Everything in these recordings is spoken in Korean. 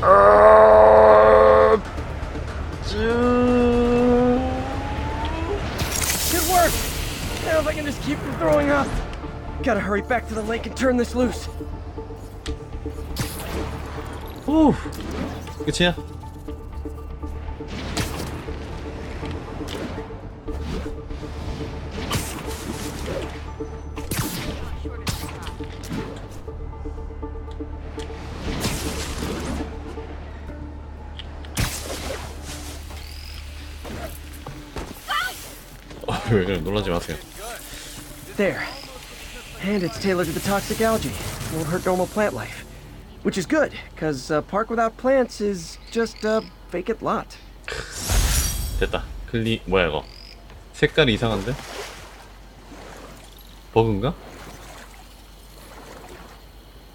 Uh, Good work! Now if I can just keep from throwing up. Gotta hurry back to the lake and turn this loose. Ooh. It's here. 야? 어, 왜 그래 놀라지 마세요 There. And it's tailored to the toxic algae. Won't hurt normal plant life. Which is good, because a park without plants is just a vacant lot. 됐다 클리 뭐야 이거 색깔이 이상한데? 버그인가?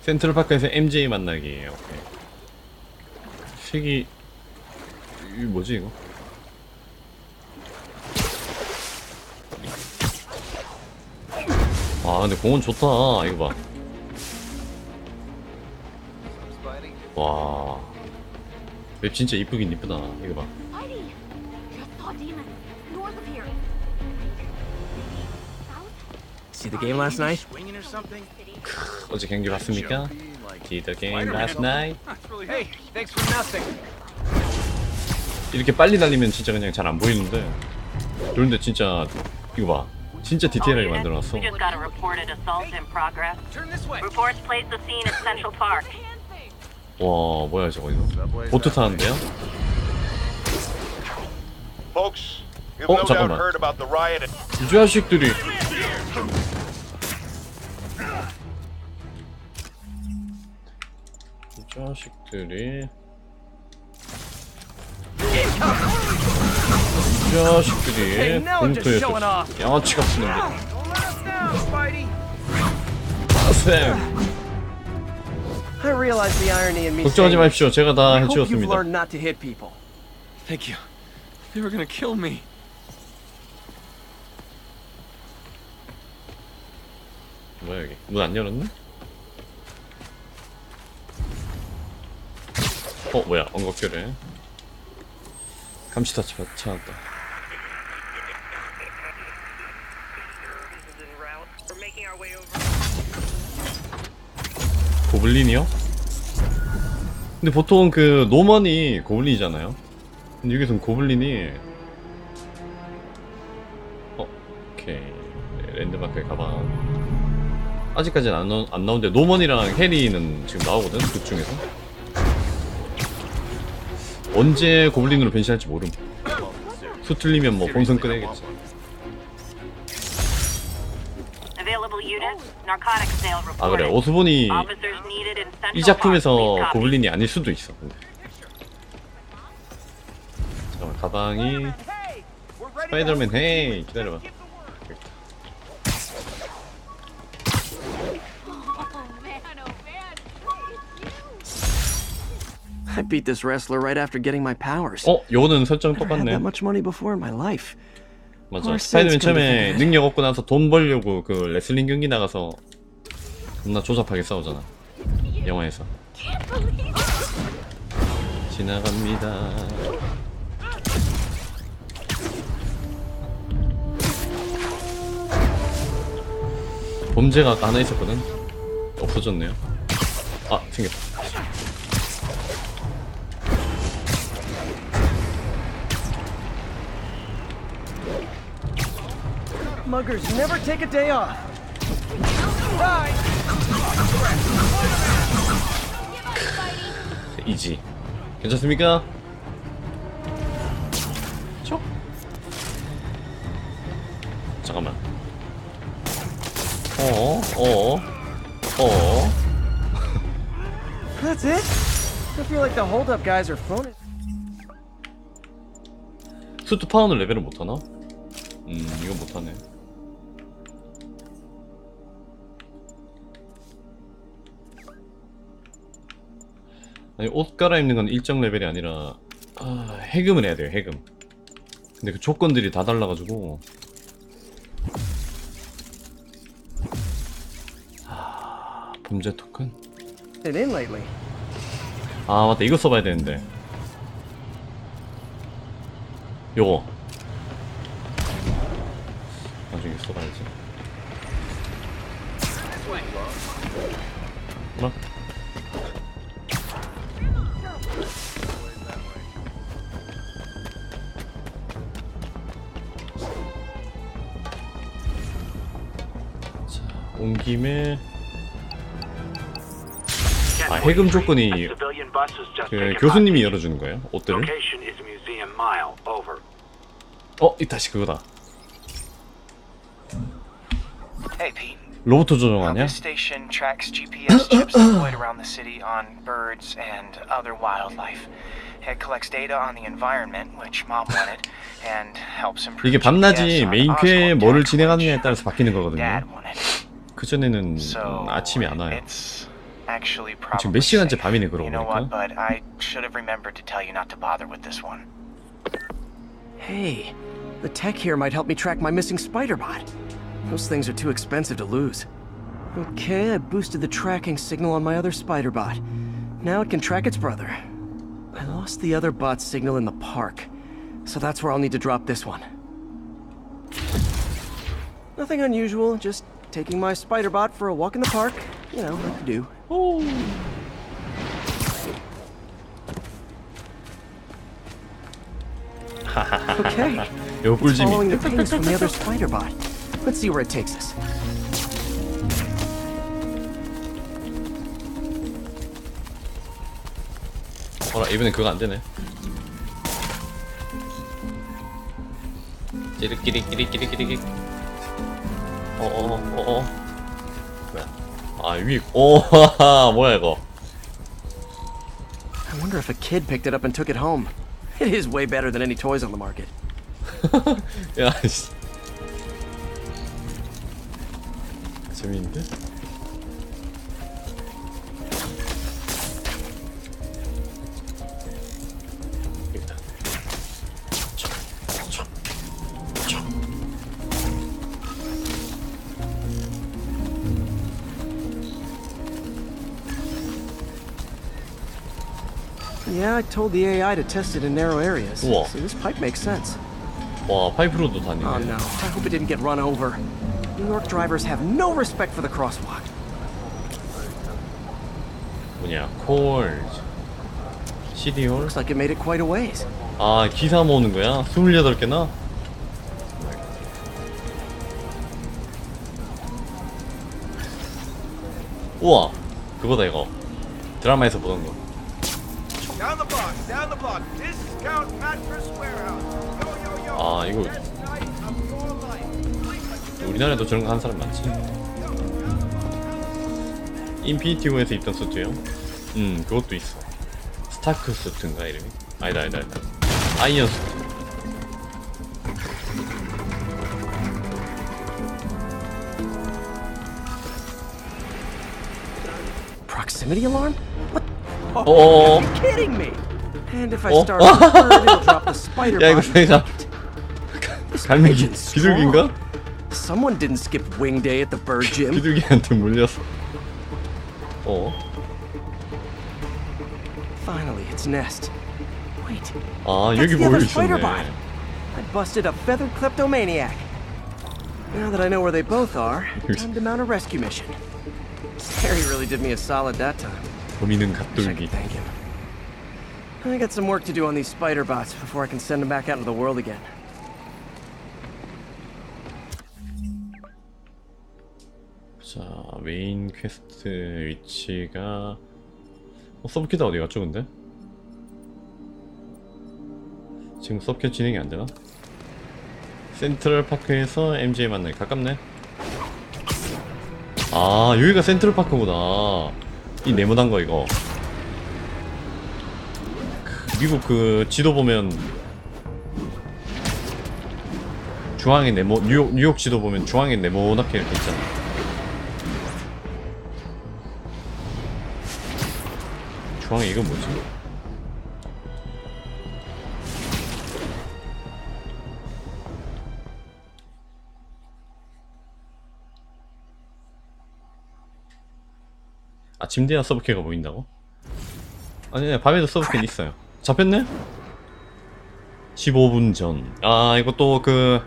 센트럴파크에서 MJ 만나기 오케이 색이 이 뭐지 이거? 아 근데 공원 좋다 이거 봐 와 맵 진짜 이쁘긴 이쁘다 이거 봐? See the game last night? 어제 경기 봤습니까? See the game last night? Hey, thanks for nothing. 이렇게 빨리 달리면 진짜 그냥 잘 안 보이는데 그런데 진짜 이거 봐 진짜 디테일하게 만들어놨어 We just got a reported assault in progress. Turn this way. Reports place the scene at Central Park. 와 뭐야 저거 이거 보트 타는데요? Folks, you've Oh, no doubt 잠깐만. heard about the riot at 이 자식들이 이 자식들이 이 자식들이 공터에서. 양아치 down, Spidey. 쌤 걱정하지 마십시오 제가 다 해치웠습니다 learned not to hit people. Thank you. They were gonna kill me. 뭐야 여기 문 안 열었네? 어 뭐야 엉겁결에 감시타 차, 찾았다 고블린이요? 근데 보통 그 노먼이 고블린이잖아요. 근데 여기선 고블린이 어 오케이. 네, 랜드마크에 가방. 아직까지는 안, 나오, 안 나오는데 노먼이랑 해리는 지금 나오거든 극 중에서. 언제 고블린으로 변신할지 모름. 수틀리면 뭐 본선 끄내겠지 아 그래. 오스본이 이. 작품에서. 고블린이 아닐 수도 있어 근데 잠깐만 가방이 스파이더맨 헤이 기다려봐 Oh oh. I beat this wrestler right after getting my powers. 어? 요거는 설정 똑같네 that much money before in my life. 맞아. 스파이더맨 처음에. 능력 얻고 나서 돈 벌려고 그 레슬링 경기 나가서 겁나 조잡하게 싸우잖아. 영화에서. 지나갑니다. 범죄가 아까 하나 있었거든? 없어졌네요. 아 생겼다 Muggers never take a day off. 이지 괜찮습니까? 쪽 잠깐만 어어 어어 어 어 That's it? I feel like the hold-up guys are phoning. 수트 파운드 레벨을 못하나? 음 이건 못하네 아니 옷 갈아입는 건 일정 레벨이 아니라 아, 해금을 해야 돼요 해금. 근데 그 조건들이 다 달라가지고. 아 범죄 토큰. 아 맞다. 이거 써봐야 되는데. 요거. 나중에 써봐야지 김에 아 해금 조건이 그 교수님이 열어주는 거예요? 옷들을? 어, 이 다시 그거다. 로봇 helps improve 이게 밤낮이 메인 퀘에 뭐를 진행하느냐에 따라서 바뀌는 거거든요. Dad wanted. 그 전에는 So 음, 아침이 안 와요. it's actually 지금 probably 몇 시간째 safe. 밤이네 그러고 You know what? 보니까. But I should have remembered to tell you not to bother with this one. Hey, the tech here might help me track my missing spider bot. Those things are too expensive to lose. Okay, I boosted the tracking signal on my other spider bot. Now it can track its brother. I lost the other bot's signal in the park, so that's where I'll need to drop this one. Nothing unusual, just taking my spider bot for a walk in the park. You know, like you do. Okay. 요 꿀짐이. Following the pings from the other spider bot. Let's see where it takes us. 어라 이번엔 그거 안 되네. 찌릿끼리끼리끼리끼리. 어어어어. 뭐야? 아 위. 오 하하 뭐야 이거? I wonder if a kid picked it up and took it home. It is way better than any toys on the market. 야 씨. 재밌는데? Yeah, I told the AI to test it in narrow areas. Whoa. So this pipe makes sense. 와 파이프로도 다니네. Oh no, I hope it didn't get run over. New York drivers have no respect for the crosswalk. 뭐냐 콜 CD홀 Looks like it made it quite a ways. 아 기사 모으는 거야? 28개나? 우와 그거다 이거 드라마에서 보던 거 아 이거. 우리나라에도 저런 거 하는 사람 많지 인피니티 워에서 입던 수트요? 음 그것도 있어 스타크 수트인가 이름이? 아니다 아니다 아니다 아이언 수트 Proximity alarm? What? 어어어 Are you kidding me? And if I Oh. start on the bird, it'll drop the spider 야 이거 bot. 세상 갈매기 pigeon's 비둘기인가? Someone didn't skip wing day at the bird gym. 비둘기한테 물렸어 어? Finally, its nest. Wait, 아 That's 여기 the 모여 other spider 있었네 bot. I busted a feathered kleptomaniac. Now that I know where they both are, time to mount a rescue mission. Harry really did me a solid that time. 범인은 Wish I 갓돌기 could thank him. I got some work to do on these spider bots before I can send them back out into the world again. 자 메인 퀘스트 위치가 어, 서브키트 어디 갔죠 근데? 지금 서브킷 진행이 안 되나? 센트럴 파크에서 MJ 만나기 가깝네. 아 여기가 센트럴 파크구나. 이 네모난 거 이거. 그, 미국 그 지도 보면 중앙에 네모 뉴욕 뉴욕 지도 보면 중앙에 네모나게 이렇게 있잖아. 중앙에 이건 뭐지? 아 침대와 서브캐가 보인다고? 아니 밤에도 서브캔 있어요 잡혔네? 15분 전 아 이것도 그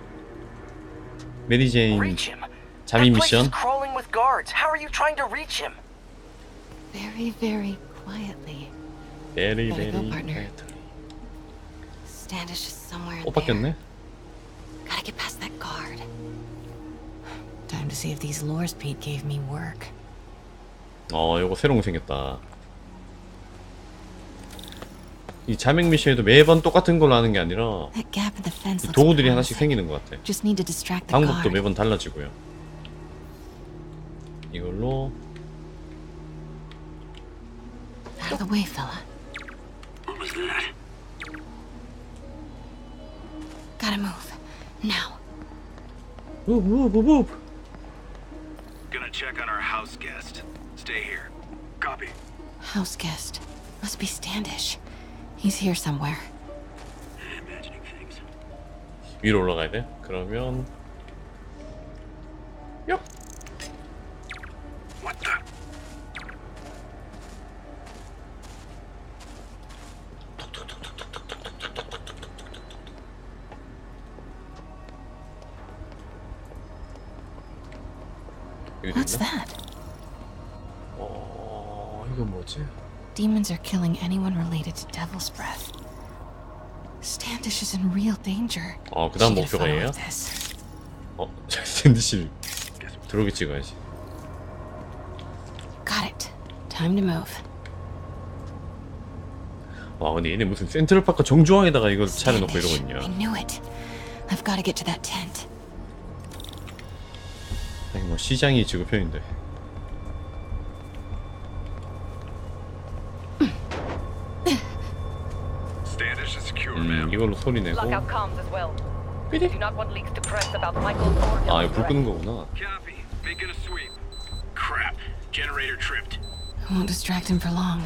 메리제인. 잠입 미션? Very, very quietly. go, 베리 partner. Standish is somewhere in 어 바뀌었네? there. Gotta get past that guard. Time to see if these lures Pete gave me work. 어 이거 새로운 거 생겼다 이 자맹 미션에도 매번 똑같은 걸로 하는 게 아니라 도구들이 하나씩. 생기는 것 같아 방법도. 매번 달라지고요 이걸로 Out of the way, fella. What was that? Gotta move. Now. 우우우우 Gonna check on our house guest. Stay here. Copy. House guest. Must be Standish. He's here somewhere. Imagining things. 위로 올라가야 돼? 그러면 얍! What the? 여기 What's that? 어... 이건 뭐지? Demons are killing anyone related to Devil's Breath. Standish is in real danger. 어, 그 다음 She did a 목표가 photo 얘야? of this. 어, 샌드씨 들어오게 찍어야지 Got it. Time to move. 와 근데 얘네 무슨 센트럴파크 정중앙에다가 이거 차려놓고 이러고 Standish. I 있냐 knew it. I've got to get to that tent. 아니 뭐 시장이 지구편인데 소리 내고 Lockout comms as well. 삐리 Do not want leaks to press about Michael's or 아 이거 Devil's 불 Breath. 끄는 거구나 Copy. Making a sweep. Crap. Generator tripped. I won't distract him for long.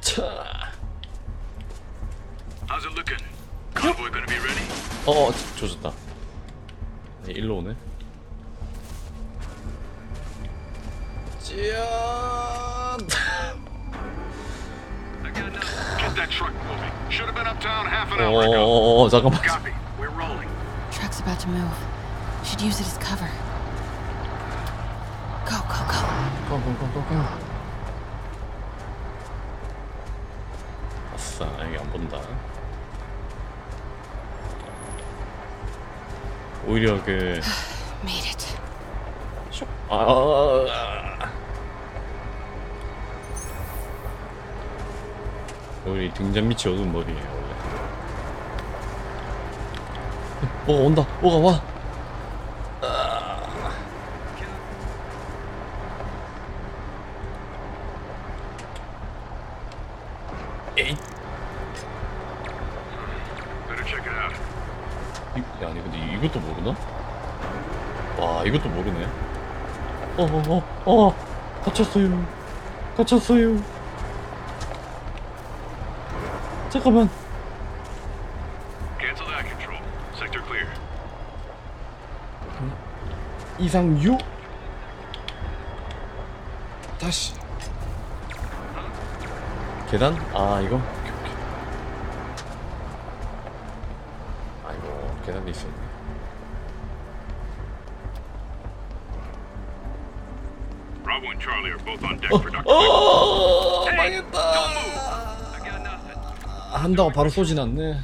자 How's it looking? Convoy gonna be ready? 어, 조졌다. 네, 일로 오네. 찌야. I got nothing. Get that truck moving. Should have been uptown half an hour ago. 어, 잠깐만. Copy. We're rolling. Truck's about to move. Should use it as cover. Go, go, go. 고고고고고. 아싸, 여기 안 본다. 오히려 그 Made it. 아, 우리 등잔 밑이 어두운 머리예요 원래. 뭐가 온다. 뭐가? 와, 이것도 모르네. 어, 어, 어, 어, 갇혔어요. 갇혔어요. 잠깐만. Cancel that control. Sector clear. 이상 6. 다시. 계단? 아, 이거? 오케이, 오케이. 아이고, 계단도 있었네. Bravo and Charlie are both on deck for Dr. 어, Hey, 망했다. 한다고 바로 쏘진 않네.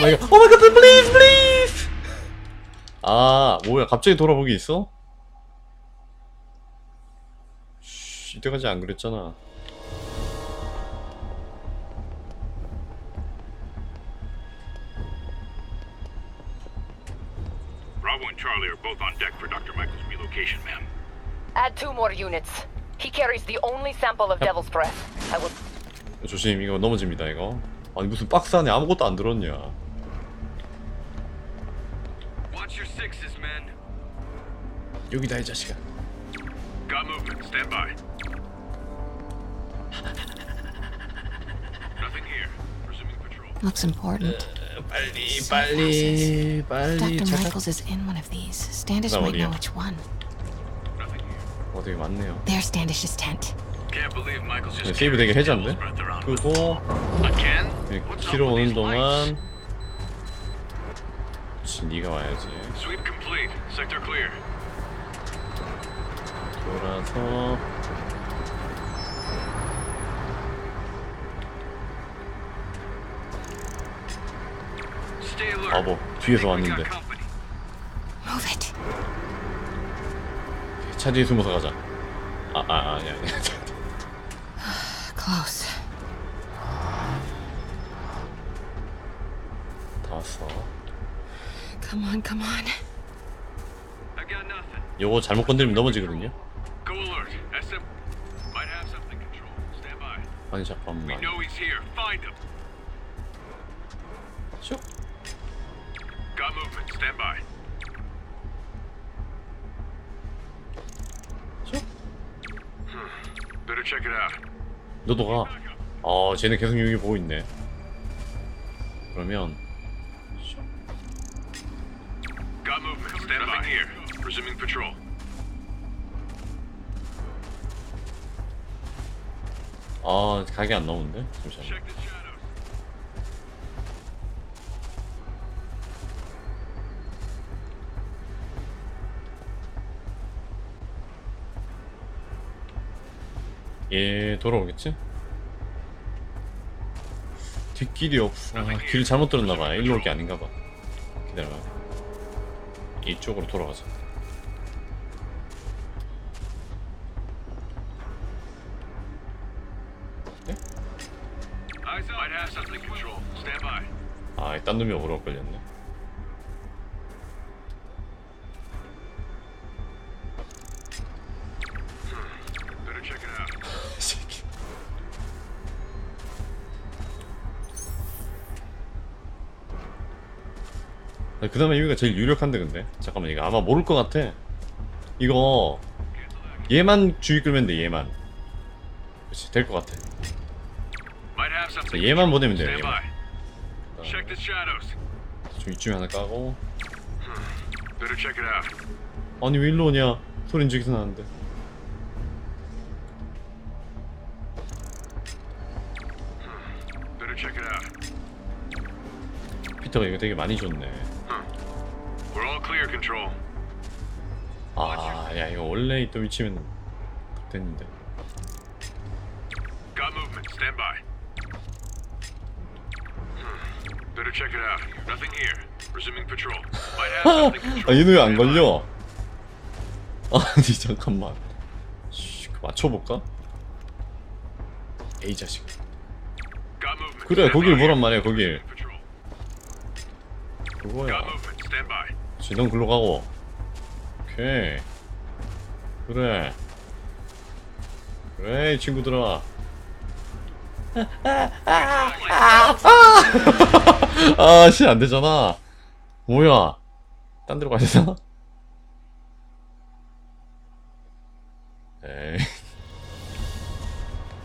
마이 갓. 오 마이 갓, 플리즈, 플리즈. 아, 뭐야, 갑자기 돌아보기 있어? 씨, 이때까지 안 그랬잖아. Bravo and Charlie are both on deck for Dr. Michael's relocation, ma'am. Add two more units. He carries the only sample of Devil's Breath. I will 조심, 이거 넘어집니다, 이거. 아니, 무슨 박스 안에 아무것도 안 들었냐. Watch your sixes, men. 여기다, 이 자식아. Got movement. Stand by. Nothing here. Resuming patrol. Looks important. 빨리 So 빨리 빨리 Dr. 찾아. Michaels is in one of these. Standish 나 might know 어디야? which one. 어 되게 많네요. There's Standish's tent. Can't believe Michael's 네, just 세이브 되게 해자인데? devil's breath around. 끄고 Again? 네, What's up 키로 with 오는 these lights? 동안 그치 네가 와야지. Sweep complete. Sector clear. 돌아서 Stay alert. 바보 뒤에서 왔는데 차 뒤에 숨어서 가자. 아, 아 아니 아니. Close. 다 왔어. Come on, come on. I got nothing. 요거 잘못 건드리면 넘어지거든요. Go alert. SM might have something control. Stand by. 아니 We 잠깐만. know he's here. Find him. 슉. Got movement. Stand by. Better check it out. 너도 가. 어, 쟤는 계속 여기 보고 있네. 그러면 Got movement. Stand by. here. Resuming patrol. 아 각이 안 나오는데 잠시만. Check 얘 돌아오겠지? 뒷길이 없어. 아, 길 잘못 들었나봐. 일로 올 게 아닌가봐. 기다려봐. 이쪽으로 돌아가자. Eyes up. Might have something control. Stand by. 아, 딴 놈이 오로 걸렸네. 그 다음에 여기가 제일 유력한데 근데 잠깐만 이거 아마 모를 것 같아 이거 얘만 주의 끌면 돼 얘만 그렇지 될 것 같아 something. 얘만. 보내면 돼요 얘만. 좀 이쯤에 하나 까고. 아니 왜 일로 오냐 소린 저기서 나는데. 피터가 이거 되게 많이 줬네 clear, control. 아 야 이거 원래 있던 위치면 됐는데 Got movement. Stand by. Better check it out. Nothing here. Resuming patrol. Might have something control. 아 얘는 왜 안. 걸려 아니 잠깐만 쉬, 그 맞춰볼까? 에이 자식 Got movement. 그래 Stand 거길 by. 보란 말이야 거길 patrol. 그거야 Got movement. Stand by. 지 넌 글로 가고 오케이 그래 그래 이 친구들아 아씨 안되잖아 뭐야 딴 데로 가야 되나? 에이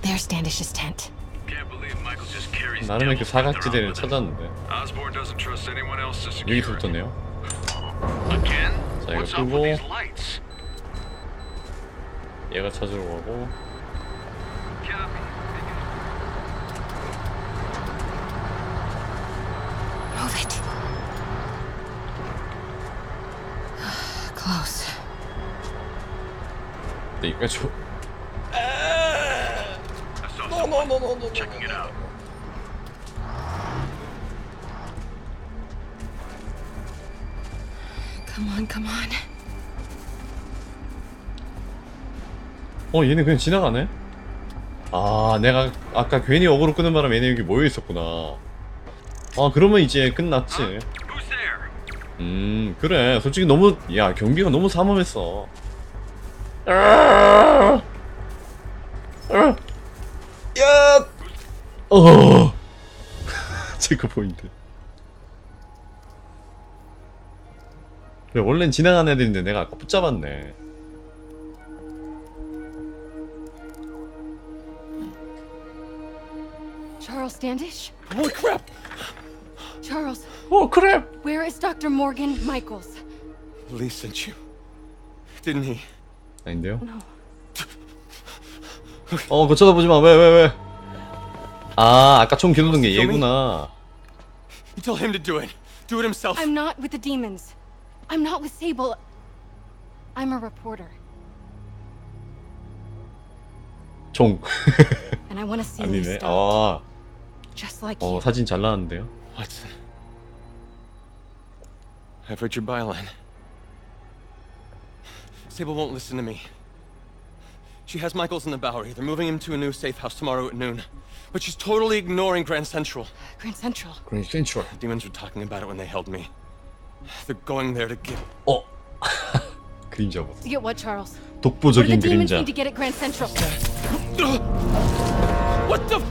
There's Standish's tent. Can't believe Michael just carries 나름의 그 devil's breath around 사각지대를. 찾았는데. 여기서부터네요 Again? 자 이거 What's up with 끄고 these lights? 얘가 찾으러 가고 Copy. Move it. Close. 근데 이까지 I saw someone checking it out. On, come on. 어 얘네 그냥 지나가네? 아 내가 아까 괜히 어그로 끄는 바람에 얘네 여기 모여 있었구나 아 그러면 이제 끝났지? 음 그래 솔직히 너무 야 경비가 너무 삼엄했어 아! 아! 야! 어 체크 포인트 그래 원래는 지나가는 애들인데 내가 아까 붙잡았네 Charles Standish? Holy crap! Charles, 어 그래. where is Dr. Morgan Michaels? Lee sent you. Didn't he? 아닌데요? No. 어 그거 쳐다보지 마. 왜 왜 왜? 아 아까 총 겨누는 게 얘구나. You tell him to do it. Do it himself. I'm not with the demons. I'm not with Sable. I'm a reporter, 총. and I want to see you 아니네. stop. 아, Just like 어 you. 사진 잘 나왔는데요. Watson. I've read your byline. Sable won't listen to me. She has Michaels in the Bowery. They're moving him to a new safe house tomorrow at noon. But she's totally ignoring Grand Central. Grand Central. 그런 센츄얼. Demons were talking about it when they held me. They're going there to get. 어. 그림자 보. To get what, Charles? What do the 독보적인 demons 그림자. need to get at Grand Central? What the?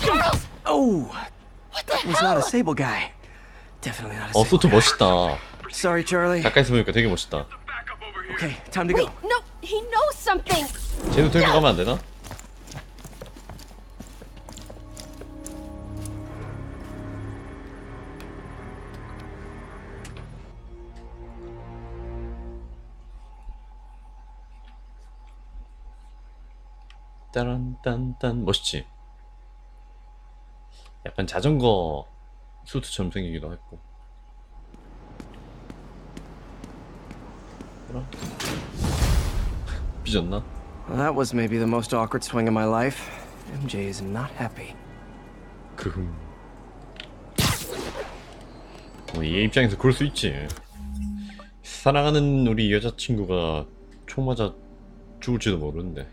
Charles! Oh, What the he's not hell? a Sable guy. Definitely not a 어 Sable 소트. 멋있다. Sorry, Charlie. 가까이서 보니까 되게 멋있다. Okay, time to go. Wait, no, he knows something. 쟤도 들고 가면 안 되나? 따란딴딴 멋있지? 약간 자전거 수트처럼 생기기도 했고 삐졌나? Well, that was maybe the most awkward swing of my life. MJ is not happy. 그흠 뭐얘 입장에서 그럴 수 있지 사랑하는 우리 여자친구가 총 맞아 죽을지도 모르는데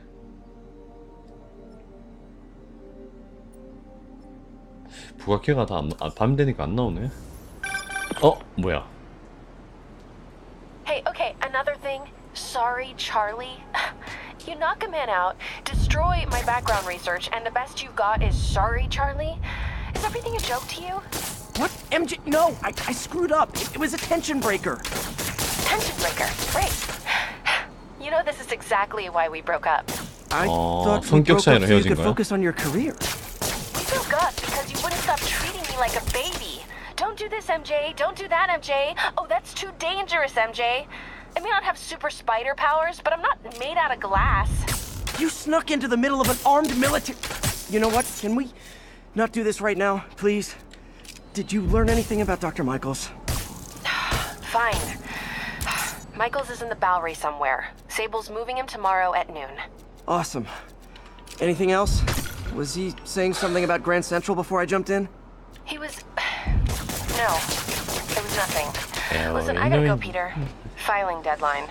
부각해가 다밤 되니까 안 나오네 어? 뭐야 Hey, okay, another thing. Sorry, Charlie. You knock a man out, destroy my background research, and the best you got is sorry, Charlie? Is everything a joke to you? What? MJ? No, I, I screwed up. It, it was a tension breaker. Tension breaker. Great. You know, this is exactly why we broke up. I 어, thought we 성격 broke 차이로 up so you 헤어진 could 거야? focus on your career. Do this, MJ. Don't do that, MJ. Oh, that's too dangerous, MJ. I may not have super spider powers, but I'm not made out of glass. You snuck into the middle of an armed military. You know what? Can we not do this right now, please? Did you learn anything about Dr. Michaels? Fine. Michaels is in the Bowery somewhere. Sable's moving him tomorrow at noon. Awesome. Anything else? Was he saying something about Grand Central before I jumped in? He was. No, it was nothing. 야, Listen, I gotta go, Peter. Filing deadline.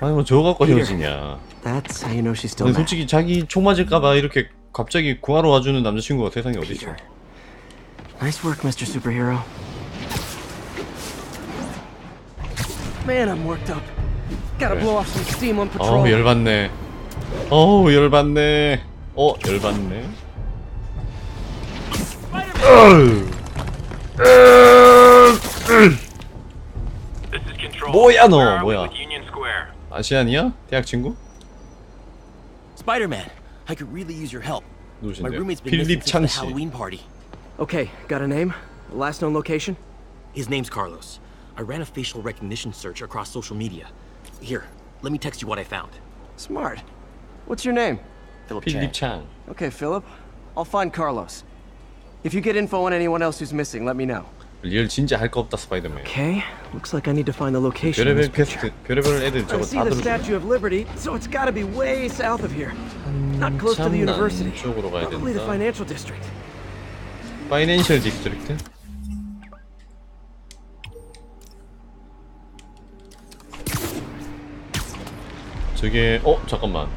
아니 뭐 저거 갖고. 헤어지냐 That's how you know she's still 근데 mad. 솔직히 자기 총 맞을까봐 이렇게 갑자기 구하러 와주는 남자친구가 세상에 어딨어 Peter. Nice work, Mr. Superhero. Man, I'm worked up. Gotta blow off some steam on patrol. 어우 열받네 어우 열받네 어 열받네 This 뭐야, 너, Where are we 뭐야. with Union Square? 아시안이야? 대학 친구? Spider-Man, I could really use your help. My 누구신데요? roommate's been 필립 missing since the 창씨 Halloween party. Okay, got a name? Last known location? His name's Carlos. I ran a facial recognition search across social media. Here, let me text you what I found. Smart. What's your name? Philip 필립 Chang. 창 Okay, Philip. I'll find Carlos. If you get info on anyone else who's missing, let me know. 리얼 진짜 할 거 없다 스파이더맨 Okay, looks like I need to find the location. 별의별. 퀘스트 별의별 애들 저거 다 들어줘 Statue of Liberty, so it's gotta be way south of here. Not close to the 참 university. 남쪽으로 가야 Probably the 된다 financial district. 파이낸셜 디스트릭트? 저게 어 잠깐만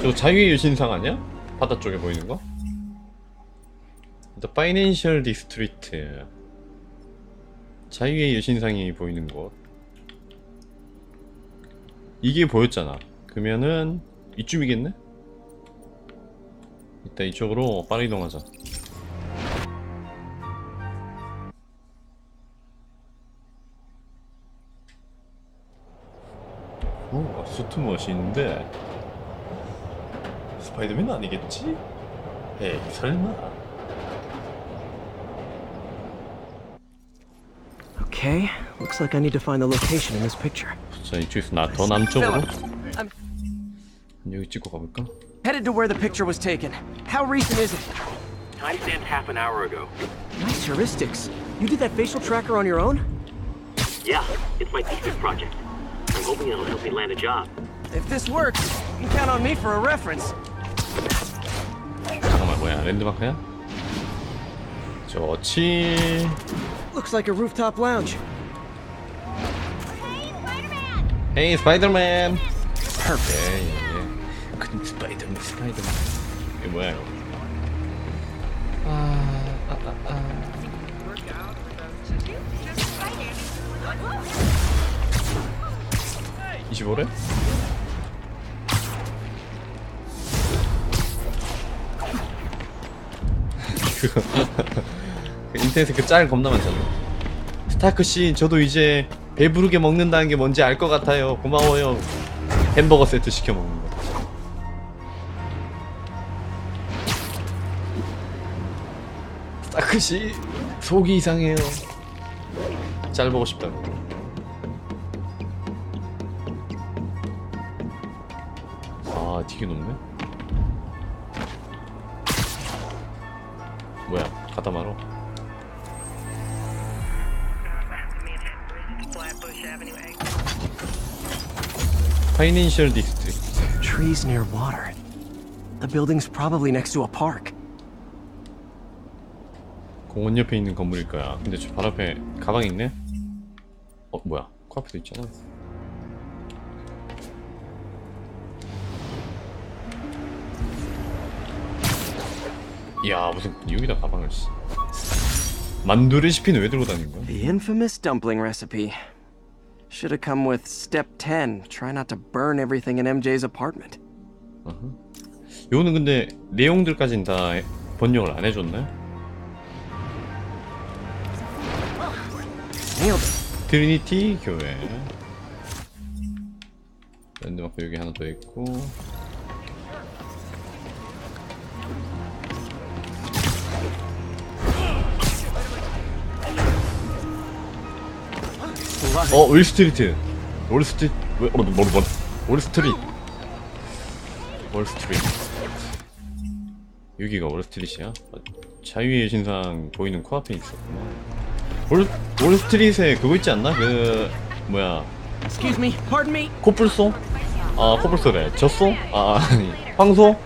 저거 자유의 여신상 아니야? 바다 쪽에 보이는 거? The Financial District 자유의 여신상이 보이는 곳. 이게 보였잖아. 그러면은 이쯤이겠네? 이따 이쪽으로 빠르게 이동하자. 오, 수트 멋있는데. 스파이더맨 아니겠지? 에이 설마 Okay, looks like I need to find the location in this picture. 자 이쪽에서 나 더 남쪽으로 Philip, I'm 여기 찍고 가볼까? headed to where the picture was taken. How recent is it? Timestamped half an hour ago. Nice heuristics. You did that facial tracker on your own? Yeah, it's my thesis project. I'm hoping it'll help me land a job. If this works, you can count on me for a reference. 잠깐만 뭐야 랜드마크야? 좋지. Looks like a rooftop lounge. 헤이 스파이더맨 perfect. 예예 큰 스파이더맨 스파이더맨 이게 뭐야 이거 아 아 아아 25래? 그거 그 인터넷에 그 짤 겁나 많잖아 스타크 씨 저도 이제 배부르게 먹는다는 게 뭔지 알 것 같아요. 고마워요. 햄버거 세트 시켜 먹는 거. 스타크 씨 속이 이상해요. 짤 보고 싶다고. 아 되게 높네. 뭐야 갖다 말어 파이낸셜 디스트릭트 Trees near water. The building's probably next to a park. 공원 옆에 있는 건물일 거야 근데 저 바로 앞에 가방이 있네 어 뭐야 코앞에도 있잖아 이야 무슨 여기다 가방을 씨 만두 레시피는 왜 들고 다닌 거야? The infamous dumpling recipe. Should have come with step 10. Try not to burn everything in MJ's apartment. 요거는 근데 내용들까진 다 번역을 안 Nailed it. 트리니티 교회 랜드마크 여기 하나 더 있고 어 윌스트리트 월스트리트 왜 어, 뭐, 뭐, 뭐, 월스트리트 월스트리트 여기가 월스트리트야? 아, 자유의 신상 보이는 코앞에 있었구나 월, 월스트리트에 그거 있지 않나? 그 뭐야 Excuse me, pardon me. 코뿔소? 아 코뿔소래 젖소? 아 아니 황소?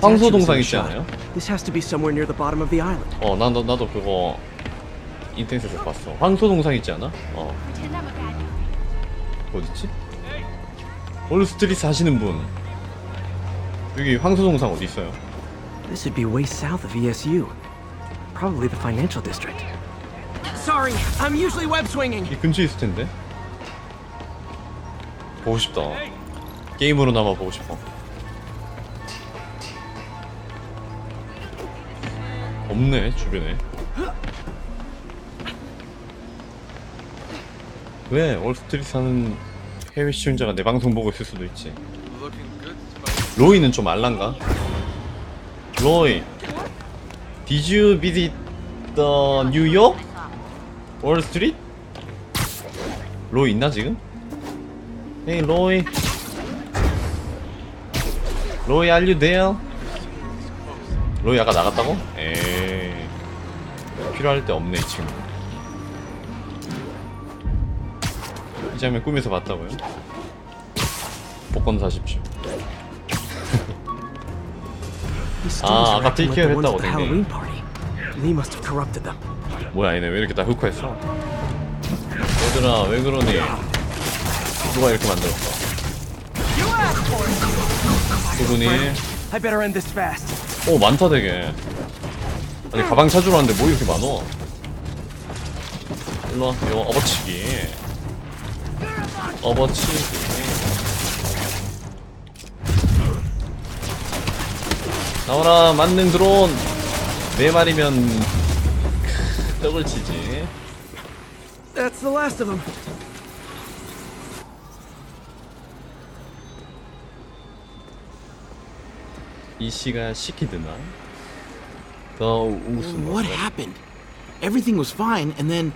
황소 동상 있지 않아요? this has to be somewhere near the bottom of the island. 어 나도 나도 그거 인터넷에서 봤어 황소 동상 있지 않아? 어 어딨지? 월스트리트 하시는 분 여기 황소 동상 어디 있어요? This would be way south of ESU. Probably the financial district. Sorry, I'm usually web swinging. 이 근처에 있을 텐데 보고 싶다 게임으로나마 보고 싶어 없네 주변에 왜 월스트리트 사는 해외 시청자가 내 방송 보고 있을 수도 있지. 로이는 좀 알란가? 로이 Did you visit the New York? Wall Street? 로이 있나 지금? Hey 로이 로이 are you there? 로이 아까 나갔다고? 에이 필요할 때 없네 이 친구 이 장면 꿈에서 봤다고요? 복권 사십시오 아, 아까 at 했다고, 댕댕이. 뭐야 얘네 왜 이렇게 다 흑화했어? 얘들아 왜 그러니? 누가 이렇게 만들었어? 누구니? 오 많다 되게 아니 가방 찾으러 왔는데 뭐 이렇게 많어? 일로와 이거 업어치기 업어치기 나와라 만능 드론 네 마리면 크, 떡을 치지 That's the last of them. 이 씨가 시키드나 더 웃음 What happened? Everything was fine, and then